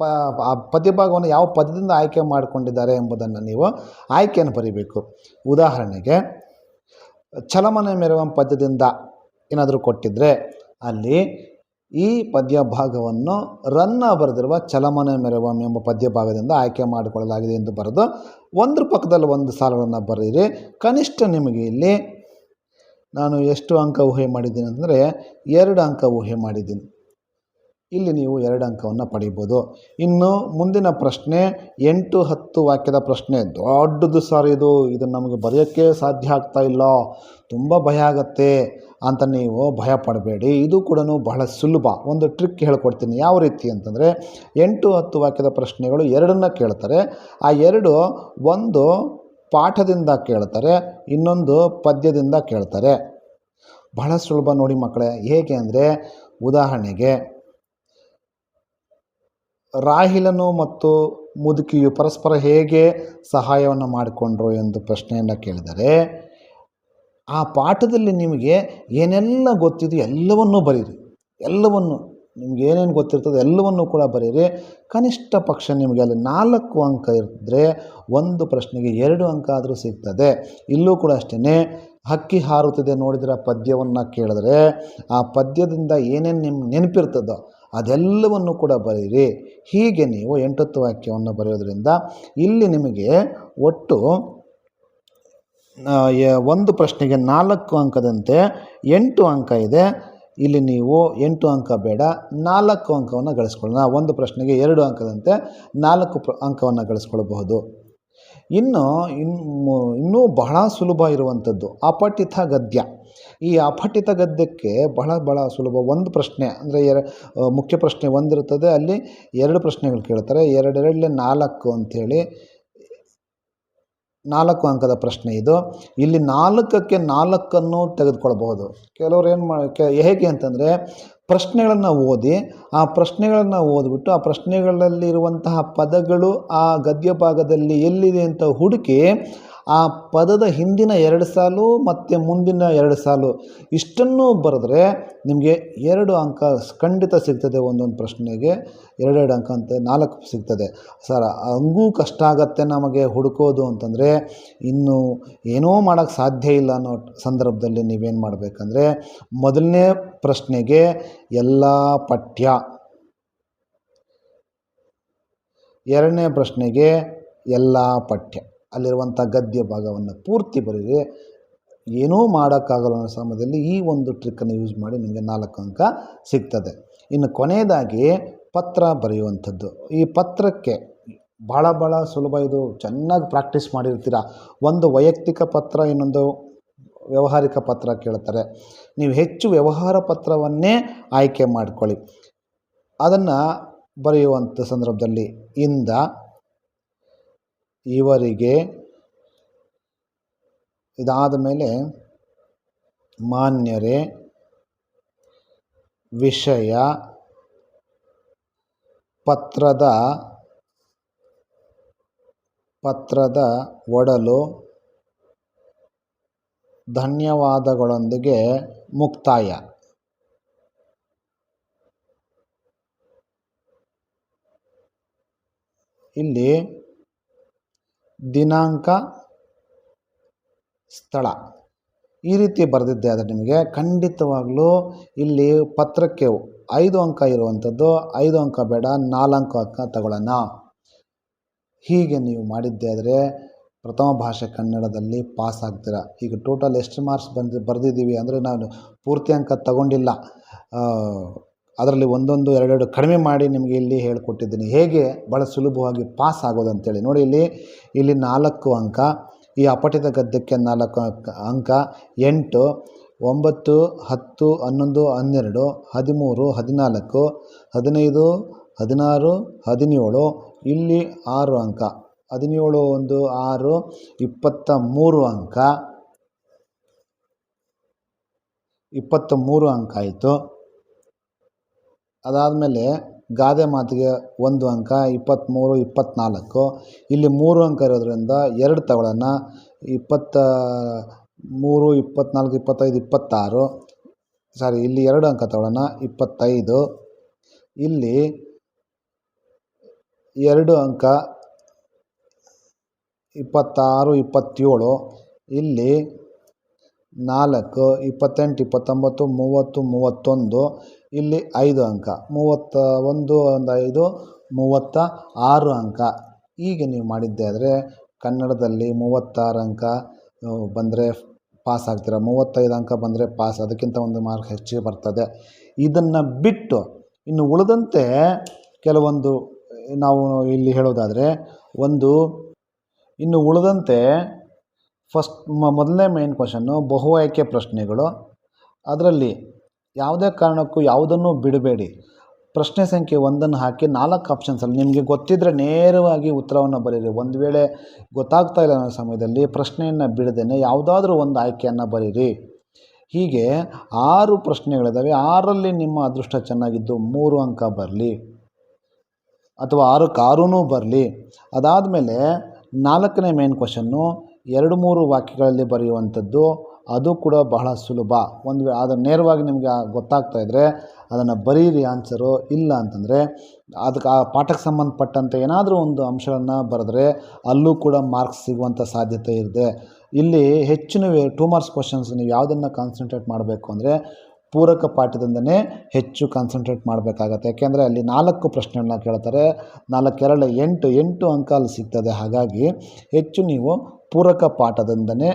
ಪ, ಆ ಪದ್ಯಭಾಗವನ್ನು ಯಾವ ಪದ್ಯದಿಂದ ಆಯ್ಕೆ ಮಾಡಿಕೊಂಡಿದ್ದಾರೆ ಎಂಬುದನ್ನು ನೀವು ಆಯ್ಕೆಯನ್ನು ಬರಿಬೇಕು. ಉದಾಹರಣೆಗೆ, ಛಲಮನೆ ಮೆರವಂ ಪದ್ಯದಿಂದ ಏನಾದರೂ ಕೊಟ್ಟಿದ್ದರೆ ಅಲ್ಲಿ ಈ ಪದ್ಯ ಭಾಗವನ್ನು ರನ್ನ ಬರೆದಿರುವ ಚಲಮನ ಮೆರವಂ ಎಂಬ ಪದ್ಯ ಭಾಗದಿಂದ ಆಯ್ಕೆ ಮಾಡಿಕೊಳ್ಳಲಾಗಿದೆ ಎಂದು ಬರೆದು ಒಂದ್ರ ಪಕ್ಕದಲ್ಲಿ ಒಂದು ಸಾಲುಗಳನ್ನು ಬರೆದಿರಿ ಕನಿಷ್ಠ ನಿಮಗೆ ಇಲ್ಲಿ ನಾನು ಎಷ್ಟು ಅಂಕ ಊಹೆ ಮಾಡಿದ್ದೀನಿ ಅಂದರೆ ಎರಡು ಅಂಕ ಊಹೆ ಮಾಡಿದ್ದೀನಿ. ಇಲ್ಲಿ ನೀವು ಎರಡು ಅಂಕವನ್ನು ಪಡೆಯಬಹುದು ಇನ್ನು ಮುಂದಿನ ಪ್ರಶ್ನೆ, ಎಂಟು ಹತ್ತು ವಾಕ್ಯದ ಪ್ರಶ್ನೆ. ದೊಡ್ಡದು ಸರ್ ಇದು. ಇದು ನಮಗೆ ಬರೆಯೋಕ್ಕೆ ಸಾಧ್ಯ ಆಗ್ತಾ ಇಲ್ಲ. ತುಂಬ ಭಯ ಆಗತ್ತೆ. ಅಂತ ನೀವು ಭಯ ಪಡಬೇಡಿ ಇದು ಕೂಡ ಬಹಳ ಸುಲಭ. ಒಂದು ಟ್ರಿಕ್ ಹೇಳ್ಕೊಡ್ತೀನಿ. ಯಾವ ರೀತಿ ಅಂತಂದರೆ, ಎಂಟು ಹತ್ತು ವಾಕ್ಯದ ಪ್ರಶ್ನೆಗಳು ಎರಡನ್ನ ಕೇಳ್ತಾರೆ. ಆ ಎರಡು ಒಂದು ಪಾಠದಿಂದ ಕೇಳ್ತಾರೆ, ಇನ್ನೊಂದು ಪದ್ಯದಿಂದ ಕೇಳ್ತಾರೆ. ಬಹಳ ಸುಲಭ ನೋಡಿ ಮಕ್ಕಳೇ. ಹೇಗೆ ಅಂದರೆ, ಉದಾಹರಣೆಗೆ, ರಾಹಿಲನು ಮತ್ತು ಮುದುಕಿಯು ಪರಸ್ಪರ ಹೇಗೆ ಸಹಾಯವನ್ನು ಮಾಡಿಕೊಂಡ್ರು ಎಂದು ಪ್ರಶ್ನೆಯನ್ನು ಕೇಳಿದರೆ ಆ ಪಾಠದಲ್ಲಿ ನಿಮಗೆ ಏನೆಲ್ಲ ಗೊತ್ತಿದೆಯೋ ಎಲ್ಲವನ್ನೂ ಬರೀರಿ. ಎಲ್ಲವನ್ನು ನಿಮ್ಗೆ ಏನೇನು ಗೊತ್ತಿರ್ತದೆ ಎಲ್ಲವನ್ನೂ ಕೂಡ ಬರೀರಿ. ಕನಿಷ್ಠ ಪಕ್ಷ ನಿಮಗೆ ಅಲ್ಲಿ ನಾಲ್ಕು ಅಂಕ ಇದ್ದರೆ ಒಂದು ಪ್ರಶ್ನೆಗೆ ಎರಡು ಅಂಕ ಆದರೂ ಸಿಗ್ತದೆ. ಇಲ್ಲೂ ಕೂಡ ಅಷ್ಟೇ ಹಕ್ಕಿ ಹಾರುತ್ತಿದೆ ನೋಡಿದರೆ ಪದ್ಯವನ್ನು ಕೇಳಿದ್ರೆ ಆ ಪದ್ಯದಿಂದ ಏನೇನು ನಿಮ್ಮ ನೆನಪಿರ್ತದೋ ಅದೆಲ್ಲವನ್ನು ಕೂಡ ಬರೀರಿ. ಹೀಗೆ ನೀವು ಎಂಟತ್ತು ವಾಕ್ಯವನ್ನು ಬರೆಯೋದ್ರಿಂದ ಇಲ್ಲಿ ನಿಮಗೆ ಒಟ್ಟು ಒಂದು ಪ್ರಶ್ನೆಗೆ ನಾಲ್ಕು ಅಂಕದಂತೆ ಎಂಟು ಅಂಕ ಇದೆ. ಇಲ್ಲಿ ನೀವು ಎಂಟು ಅಂಕ ಬೇಡ, ನಾಲ್ಕು ಅಂಕವನ್ನು ಗಳಿಸ್ಕೊಳ್ಳೋಣ. ಒಂದು ಪ್ರಶ್ನೆಗೆ ಎರಡು ಅಂಕದಂತೆ ನಾಲ್ಕು ಪ್ರ, ಅಂಕವನ್ನು ಗಳಿಸ್ಕೊಳ್ಬಹುದು. ಇನ್ನು ಇನ್ನು ಇನ್ನೂ ಬಹಳ ಸುಲಭ ಇರುವಂಥದ್ದು, ಅಪಠಿತ ಗದ್ಯ. ಈ ಅಪಠಿತ ಗದ್ಯಕ್ಕೆ ಬಹಳ ಬಹಳ ಸುಲಭ. ಒಂದು ಪ್ರಶ್ನೆ, ಅಂದರೆ ಎರ, ಮುಖ್ಯ ಪ್ರಶ್ನೆ ಒಂದಿರುತ್ತದೆ. ಅಲ್ಲಿ ಎರಡು ಪ್ರಶ್ನೆಗಳು ಕೇಳ್ತಾರೆ. ಎರಡೆರಡಲೆ ನಾಲ್ಕು ಅಂಥೇಳಿ ನಾಲ್ಕು ಅಂಕದ ಪ್ರಶ್ನೆ ಇದು. ಇಲ್ಲಿ ನಾಲ್ಕಕ್ಕೆ ನಾಲ್ಕನ್ನು ತೆಗೆದುಕೊಳ್ಬಹುದು. ಕೆಲವರು ಏನು ಮಾ ಹೇಗೆ ಅಂತಂದರೆ, ಪ್ರಶ್ನೆಗಳನ್ನು ಓದಿ, ಆ ಪ್ರಶ್ನೆಗಳನ್ನು ಓದ್ಬಿಟ್ಟು, ಆ ಪ್ರಶ್ನೆಗಳಲ್ಲಿರುವಂತಹ ಪದಗಳು ಆ ಗದ್ಯ ಭಾಗದಲ್ಲಿ ಎಲ್ಲಿದೆ ಅಂತ ಹುಡುಕಿ ಆ ಪದದ ಹಿಂದಿನ ಎರಡು ಸಾಲು ಮತ್ತು ಮುಂದಿನ ಎರಡು ಸಾಲು ಇಷ್ಟನ್ನು ಬರೆದ್ರೆ ನಿಮಗೆ ಎರಡು ಅಂಕ ಖಂಡಿತ ಸಿಗ್ತದೆ ಒಂದೊಂದು ಪ್ರಶ್ನೆಗೆ. ಎರಡೆರಡು ಅಂಕ ಅಂತ ನಾಲ್ಕು ಸಿಗ್ತದೆ. ಸರ್, ಹಂಗೂ ಕಷ್ಟ ಆಗತ್ತೆ ನಮಗೆ ಹುಡುಕೋದು ಅಂತಂದರೆ ಇನ್ನು ಏನೋ ಮಾಡೋಕ್ಕೆ ಸಾಧ್ಯ ಇಲ್ಲ ಅನ್ನೋ ಸಂದರ್ಭದಲ್ಲಿ ನೀವೇನು ಮಾಡಬೇಕಂದ್ರೆ ಮೊದಲನೇ ಪ್ರಶ್ನೆಗೆ ಎಲ್ಲ ಪಠ್ಯ. ಎರಡನೇ ಪ್ರಶ್ನೆಗೆ ಎಲ್ಲ ಪಠ್ಯ. ಅಲ್ಲಿರುವಂಥ ಗದ್ಯ ಭಾಗವನ್ನು ಪೂರ್ತಿ ಬರೀರಿ ಏನೂ ಮಾಡೋಕ್ಕಾಗಲ್ಲ ಅನ್ನೋ ಸಮಯದಲ್ಲಿ ಈ ಒಂದು ಟ್ರಿಕ್ಕನ್ನು ಯೂಸ್ ಮಾಡಿ ನಿಮಗೆ ನಾಲ್ಕು ಅಂಕ ಸಿಗ್ತದೆ. ಇನ್ನು ಕೊನೆಯದಾಗಿ ಪತ್ರ ಬರೆಯುವಂಥದ್ದು. ಈ ಪತ್ರಕ್ಕೆ ಭಾಳ ಭಾಳ ಸುಲಭ ಇದು. ಚೆನ್ನಾಗಿ ಪ್ರಾಕ್ಟೀಸ್ ಮಾಡಿರ್ತೀರ. ಒಂದು ವೈಯಕ್ತಿಕ ಪತ್ರ, ಇನ್ನೊಂದು ವ್ಯವಹಾರಿಕ ಪತ್ರ ಕೇಳ್ತಾರೆ. ನೀವು ಹೆಚ್ಚು ವ್ಯವಹಾರ ಪತ್ರವನ್ನೇ ಆಯ್ಕೆ ಮಾಡಿಕೊಳ್ಳಿ. ಅದನ್ನು ಬರೆಯುವಂಥ ಸಂದರ್ಭದಲ್ಲಿ ಇಂದ ಇವರಿಗೆ ಇದಾದ ಮೇಲೆ ಮಾನ್ಯರೇ ವಿಷಯ ಪತ್ರದ ಪತ್ರದ ಒಡಲು ಧನ್ಯವಾದಗಳೊಂದಿಗೆ ಮುಕ್ತಾಯ. ಇಲ್ಲಿ ದಿನಾಂಕ ಸ್ಥಳ. ಈ ರೀತಿ ಬರೆದಿದ್ದೆ ಆದರೆ ನಿಮಗೆ ಖಂಡಿತವಾಗಲೂ ಇಲ್ಲಿ ಪತ್ರಕ್ಕೆ ಐದು ಅಂಕ ಇರುವಂಥದ್ದು, ಐದು ಅಂಕ ಬೇಡ, ನಾಲ್ಕು ಅಂಕ ತಗೊಳ್ಳೋಣ. ಹೀಗೆ ನೀವು ಮಾಡಿದ್ದೆ ಆದರೆ ಪ್ರಥಮ ಭಾಷೆ ಕನ್ನಡದಲ್ಲಿ ಪಾಸ್ ಆಗ್ತೀರ? ಈಗ ಟೋಟಲ್ ಎಷ್ಟು ಮಾರ್ಕ್ಸ್ ಬಂದು, ಬರೆದಿದ್ದೀವಿ ಅಂದರೆ ನಾನು ಪೂರ್ತಿ ಅಂಕ ತಗೊಂಡಿಲ್ಲ. ಅದರಲ್ಲಿ ಒಂದೊಂದು, ಎರಡೆರಡು ಕಡಿಮೆ ಮಾಡಿ ನಿಮಗೆ ಇಲ್ಲಿ ಹೇಳಿಕೊಟ್ಟಿದ್ದೀನಿ. ಹೇಗೆ? ಭಾಳ ಸುಲಭವಾಗಿ ಪಾಸ್ ಆಗೋದು ಅಂತೇಳಿ. ನೋಡಿ ಇಲ್ಲಿ ಇಲ್ಲಿ ನಾಲ್ಕು ಅಂಕ, ಈ ಅಪಠಿತ ಗದ್ಯಕ್ಕೆ ನಾಲ್ಕು ಅಂಕ, ಎಂಟು, ಒಂಬತ್ತು, ಹತ್ತು, ಹನ್ನೊಂದು, ಹನ್ನೆರಡು, ಹದಿಮೂರು, ಹದಿನಾಲ್ಕು, ಹದಿನೈದು, ಹದಿನಾರು, ಹದಿನೇಳು, ಇಲ್ಲಿ ಆರು ಅಂಕ, ಹದಿನೇಳು ಒಂದು ಆರು, ಇಪ್ಪತ್ತ ಮೂರು ಅಂಕ, ಇಪ್ಪತ್ತ ಮೂರು ಅಂಕ ಆಯಿತು. ಅದಾದಮೇಲೆ ಗಾದೆ ಮಾತಿಗೆ ಒಂದು ಅಂಕ ಇಪ್ಪತ್ತ್ಮೂರು ಇಪ್ಪತ್ತ್ನಾಲ್ಕು ಇಲ್ಲಿ ಮೂರು ಅಂಕ ಇರೋದ್ರಿಂದ ಎರಡು ತಗೊಳ್ಳೋಣ. ಇಪ್ಪತ್ತ, ಮೂರು ಇಪ್ಪತ್ತ್ನಾಲ್ಕು ಇಪ್ಪತ್ತೈದು, ಇಪ್ಪತ್ತಾರು. ಸಾರಿ ಇಲ್ಲಿ ಎರಡು ಅಂಕ ತಗೊಳ್ಳೋಣ. ಇಪ್ಪತ್ತೈದು. ಇಲ್ಲಿ ಎರಡು ಅಂಕ, ಇಪ್ಪತ್ತಾರು, ಇಪ್ಪತ್ತೇಳು. ಇಲ್ಲಿ ನಾಲ್ಕು, ಇಪ್ಪತ್ತೆಂಟು, ಇಪ್ಪತ್ತೊಂಬತ್ತು, ಮೂವತ್ತು, ಮೂವತ್ತೊಂದು. ಇಲ್ಲಿ ಐದು ಅಂಕ, ಮೂವತ್ತ ಒಂದು ಒಂದು ಐದು, ಮೂವತ್ತ ಆರು ಅಂಕ. ಹೀಗೆ ನೀವು ಮಾಡಿದ್ದೆ ಆದರೆ ಕನ್ನಡದಲ್ಲಿ ಮೂವತ್ತಾರು ಅಂಕ ಬಂದರೆ ಪಾಸ್ ಆಗ್ತೀರ? ಮೂವತ್ತೈದು ಅಂಕ ಬಂದರೆ ಪಾಸ್ ಅದಕ್ಕಿಂತ ಒಂದು ಮಾರ್ಕ್ ಹೆಚ್ಚಿಗೆ ಬರ್ತದೆ. ಇದನ್ನು ಬಿಟ್ಟು ಇನ್ನು ಉಳಿದಂತೆ ಕೆಲವೊಂದು, ನಾವು ಇಲ್ಲಿ ಹೇಳೋದಾದರೆ ಒಂದು, ಇನ್ನು ಉಳಿದಂತೆ ಫಸ್ಟ್ ಮೊದಲನೇ ಮೇನ್ ಕ್ವಶನ್ನು ಬಹು ಆಯ್ಕೆ ಪ್ರಶ್ನೆಗಳು. ಅದರಲ್ಲಿ ಯಾವುದೇ ಕಾರಣಕ್ಕೂ ಯಾವುದನ್ನು ಬಿಡಬೇಡಿ. ಪ್ರಶ್ನೆ ಸಂಖ್ಯೆ ಒಂದನ್ನು ಹಾಕಿ ನಾಲ್ಕು ಆಪ್ಷನ್ಸಲ್ಲಿ ನಿಮಗೆ ಗೊತ್ತಿದ್ದರೆ ನೇರವಾಗಿ ಉತ್ತರವನ್ನು ಬರೀರಿ. ಒಂದು ವೇಳೆ ಗೊತ್ತಾಗ್ತಾ ಇಲ್ಲ ಅನ್ನೋ ಸಮಯದಲ್ಲಿ ಪ್ರಶ್ನೆಯನ್ನು ಬಿಡದೇನೆ ಯಾವುದಾದ್ರೂ ಒಂದು ಆಯ್ಕೆಯನ್ನು ಬರೀರಿ. ಹೀಗೆ ಆರು ಪ್ರಶ್ನೆಗಳಿದ್ದಾವೆ ಆರಲ್ಲಿ ನಿಮ್ಮ ಅದೃಷ್ಟ ಚೆನ್ನಾಗಿದ್ದು ಮೂರು ಅಂಕ ಬರಲಿ ಅಥವಾ ಆರು ಆರೂ ಬರಲಿ. ಅದಾದಮೇಲೆ ನಾಲ್ಕನೇ ಮೇನ್ ಕ್ವಶನ್ನು ಎರಡು ಮೂರು ವಾಕ್ಯಗಳಲ್ಲಿ ಬರೆಯುವಂಥದ್ದು. ಅದು ಕೂಡ ಬಹಳ ಸುಲಭ. ಒಂದು ಅದು ನೇರವಾಗಿ ನಿಮಗೆ ಗೊತ್ತಾಗ್ತಾ ಇದ್ದರೆ ಅದನ್ನು ಬರೀರಿ ಆನ್ಸರು ಇಲ್ಲ ಅಂತಂದರೆ ಅದಕ್ಕೆ ಆ ಪಾಠಕ್ಕೆ ಸಂಬಂಧಪಟ್ಟಂತೆ ಏನಾದರೂ ಒಂದು ಅಂಶಗಳನ್ನು ಬರೆದ್ರೆ ಅಲ್ಲೂ ಕೂಡ ಮಾರ್ಕ್ಸ್ ಸಿಗುವಂಥ ಸಾಧ್ಯತೆ ಇದೆ. ಇಲ್ಲಿ ಹೆಚ್ಚಿನ ಟೂ ಮಾರ್ಕ್ಸ್ ಕ್ವಶನ್ಸ್ ನೀವು ಯಾವುದನ್ನು ಕಾನ್ಸಂಟ್ರೇಟ್ ಮಾಡಬೇಕು ಅಂದರೆ ಪೂರಕ ಪಾಠದಿಂದನೇ ಹೆಚ್ಚು ಕಾನ್ಸಂಟ್ರೇಟ್ ಮಾಡಬೇಕಾಗತ್ತೆ. ಯಾಕೆಂದರೆ ಅಲ್ಲಿ ನಾಲ್ಕು ಪ್ರಶ್ನೆಗಳನ್ನ ಕೇಳ್ತಾರೆ. ನಾಲ್ಕೆರಡು, ಎಂಟು ಎಂಟು ಅಂಕ ಅಲ್ಲಿ ಸಿಗ್ತದೆ. ಹಾಗಾಗಿ ಹೆಚ್ಚು ನೀವು ಪೂರಕ ಪಾಠದಿಂದನೇ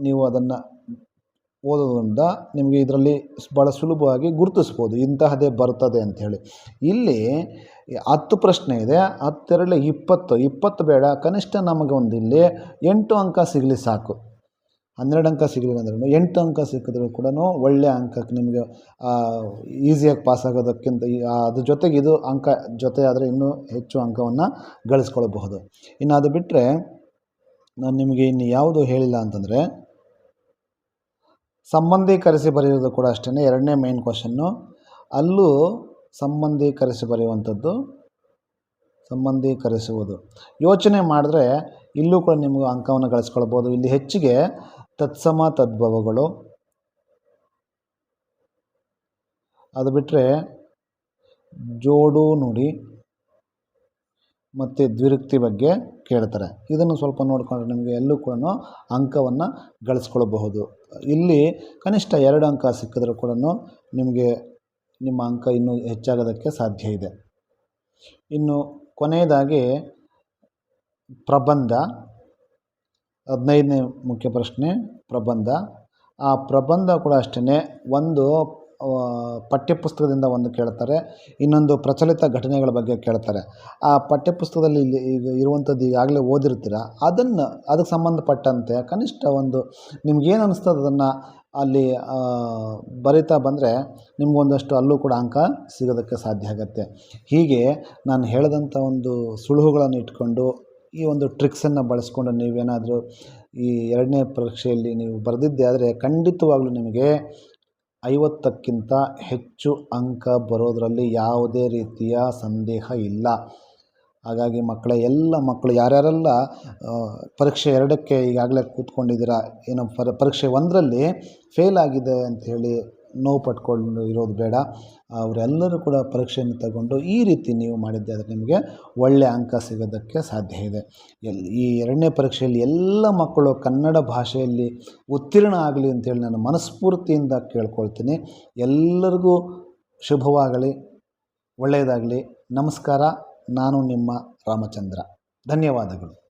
ನೀವು ಅದನ್ನು ಓದೋದ್ರಿಂದ ನಿಮಗೆ ಇದರಲ್ಲಿ ಭಾಳ ಸುಲಭವಾಗಿ ಗುರುತಿಸ್ಬೋದು. ಇಂತಹದೇ ಬರ್ತದೆ ಅಂಥೇಳಿ ಇಲ್ಲಿ ಹತ್ತು ಪ್ರಶ್ನೆ ಇದೆ. ಹತ್ತೆರಡು ಇಪ್ಪತ್ತು. ಇಪ್ಪತ್ತು ಬೇಡ. ಕನಿಷ್ಠ ನಮಗೆ ಒಂದು ಇಲ್ಲಿ ಎಂಟು ಅಂಕ ಸಿಗಲಿ ಸಾಕು. ಹನ್ನೆರಡು ಅಂಕ ಸಿಗಲಿ ಅಂದ್ರೂ ಎಂಟು ಅಂಕ ಸಿಕ್ಕಿದ್ರು ಕೂಡ ಒಳ್ಳೆಯ ಅಂಕಕ್ಕೆ ನಿಮಗೆ ಈಸಿಯಾಗಿ ಪಾಸ್ ಆಗೋದಕ್ಕಿಂತ ಅದ್ರ ಜೊತೆಗೆ ಇದು ಅಂಕ ಜೊತೆ ಆದರೆ ಇನ್ನೂ ಹೆಚ್ಚು ಅಂಕವನ್ನು ಗಳಿಸ್ಕೊಳ್ಬಹುದು. ಇನ್ನು ಅದು ಬಿಟ್ಟರೆ ನಾನು ನಿಮಗೆ ಇನ್ನು ಯಾವುದು ಹೇಳಿಲ್ಲ ಅಂತಂದರೆ ಸಂಬಂಧೀಕರಿಸಿ ಬರೆಯುವುದು ಕೂಡ ಅಷ್ಟೇ ಎರಡನೇ ಮೇನ್ ಕ್ವಶನ್ನು ಅಲ್ಲೂ ಸಂಬಂಧೀಕರಿಸಿ ಬರೆಯುವಂಥದ್ದು, ಸಂಬಂಧೀಕರಿಸುವುದು. ಯೋಚನೆ ಮಾಡಿದ್ರೆ ಇಲ್ಲೂ ಕೂಡ ನಿಮಗೆ ಅಂಕವನ್ನು ಗಳಿಸ್ಕೊಳ್ಬೋದು ಇಲ್ಲಿ ಹೆಚ್ಚಿಗೆ ತತ್ಸಮ ತದ್ಭವಗಳು. ಅದು ಬಿಟ್ಟರೆ ಜೋಡು ನುಡಿ. ಮತ್ತು ದ್ವಿರುಕ್ತಿ ಬಗ್ಗೆ ಕೇಳ್ತಾರೆ. ಇದನ್ನು ಸ್ವಲ್ಪ ನೋಡಿಕೊಂಡ್ರೆ ನಿಮಗೆ ಎಲ್ಲೂ ಕೂಡ ಅಂಕವನ್ನು ಗಳಿಸ್ಕೊಳ್ಬಹುದು. ಇಲ್ಲಿ ಕನಿಷ್ಠ ಎರಡು ಅಂಕ ಸಿಕ್ಕಿದ್ರೂ ಕೂಡ ನಿಮಗೆ ನಿಮ್ಮ ಅಂಕ ಇನ್ನೂ ಹೆಚ್ಚಾಗೋದಕ್ಕೆ ಸಾಧ್ಯ ಇದೆ. ಇನ್ನು ಕೊನೆಯದಾಗಿ ಪ್ರಬಂಧ. ಹದಿನೈದನೇ ಮುಖ್ಯ ಪ್ರಶ್ನೆ, ಪ್ರಬಂಧ. ಆ ಪ್ರಬಂಧ ಕೂಡ ಅಷ್ಟೇ ಒಂದು ಪಠ್ಯಪುಸ್ತಕದಿಂದ ಒಂದು ಕೇಳ್ತಾರೆ, ಇನ್ನೊಂದು ಪ್ರಚಲಿತ ಘಟನೆಗಳ ಬಗ್ಗೆ ಕೇಳ್ತಾರೆ. ಆ ಪಠ್ಯಪುಸ್ತಕದಲ್ಲಿ ಇಲ್ಲಿ ಈಗ ಇರುವಂಥದ್ದು ಈಗಾಗಲೇ ಓದಿರ್ತೀರ? ಅದನ್ನು, ಅದಕ್ಕೆ ಸಂಬಂಧಪಟ್ಟಂತೆ ಕನಿಷ್ಠ ಒಂದು ನಿಮ್ಗೇನು ಅನ್ನಿಸ್ತದೆ ಅದನ್ನು ಅಲ್ಲಿ ಬರಿತಾ ಬಂದರೆ ನಿಮಗೊಂದಷ್ಟು ಅಲ್ಲೂ ಕೂಡ ಅಂಕ ಸಿಗೋದಕ್ಕೆ ಸಾಧ್ಯ ಆಗುತ್ತೆ. ಹೀಗೆ ನಾನು ಹೇಳಿದಂಥ ಒಂದು ಸುಳುಹುಗಳನ್ನು ಇಟ್ಕೊಂಡು ಈ ಒಂದು ಟ್ರಿಕ್ಸನ್ನು ಬಳಸ್ಕೊಂಡು ನೀವೇನಾದರೂ ಈ ಎರಡನೇ ಪರೀಕ್ಷೆಯಲ್ಲಿ ನೀವು ಬರೆದಿದ್ದೆ ಆದರೆ ಖಂಡಿತವಾಗ್ಲೂ ನಿಮಗೆ ಐವತ್ತಕ್ಕಿಂತ ಹೆಚ್ಚು ಅಂಕ ಬರೋದರಲ್ಲಿ ಯಾವುದೇ ರೀತಿಯ ಸಂದೇಹ ಇಲ್ಲ. ಹಾಗಾಗಿ ಮಕ್ಕಳ, ಎಲ್ಲ ಮಕ್ಕಳು, ಯಾರ್ಯಾರೆಲ್ಲ ಪರೀಕ್ಷೆ ಎರಡಕ್ಕೆ ಈಗಾಗಲೇ ಕೂತ್ಕೊಂಡಿದ್ದೀರಾ, ಏನೋ ಪರ, ಪರೀಕ್ಷೆ ಒಂದರಲ್ಲಿ ಫೇಲ್ ಆಗಿದೆ ಅಂಥೇಳಿ ನೋವು ಪಟ್ಕೊಂಡು ಇರೋದು ಬೇಡ. ಅವರೆಲ್ಲರೂ ಕೂಡ ಪರೀಕ್ಷೆಯನ್ನು ತಗೊಂಡು ಈ ರೀತಿ ನೀವು ಮಾಡಿದ್ದೆ ಆದರೆ ನಿಮಗೆ ಒಳ್ಳೆಯ ಅಂಕ ಸಿಗೋದಕ್ಕೆ ಸಾಧ್ಯ ಇದೆ. ಎಲ್ಲಿ ಈ ಎರಡನೇ ಪರೀಕ್ಷೆಯಲ್ಲಿ ಎಲ್ಲ ಮಕ್ಕಳು ಕನ್ನಡ ಭಾಷೆಯಲ್ಲಿ ಉತ್ತೀರ್ಣ ಆಗಲಿ ಅಂತೇಳಿ ನಾನು ಮನಸ್ಫೂರ್ತಿಯಿಂದ ಕೇಳ್ಕೊಳ್ತೀನಿ. ಎಲ್ಲರಿಗೂ ಶುಭವಾಗಲಿ, ಒಳ್ಳೆಯದಾಗಲಿ. ನಮಸ್ಕಾರ, ನಾನು ನಿಮ್ಮ ರಾಮಚಂದ್ರ. ಧನ್ಯವಾದಗಳು.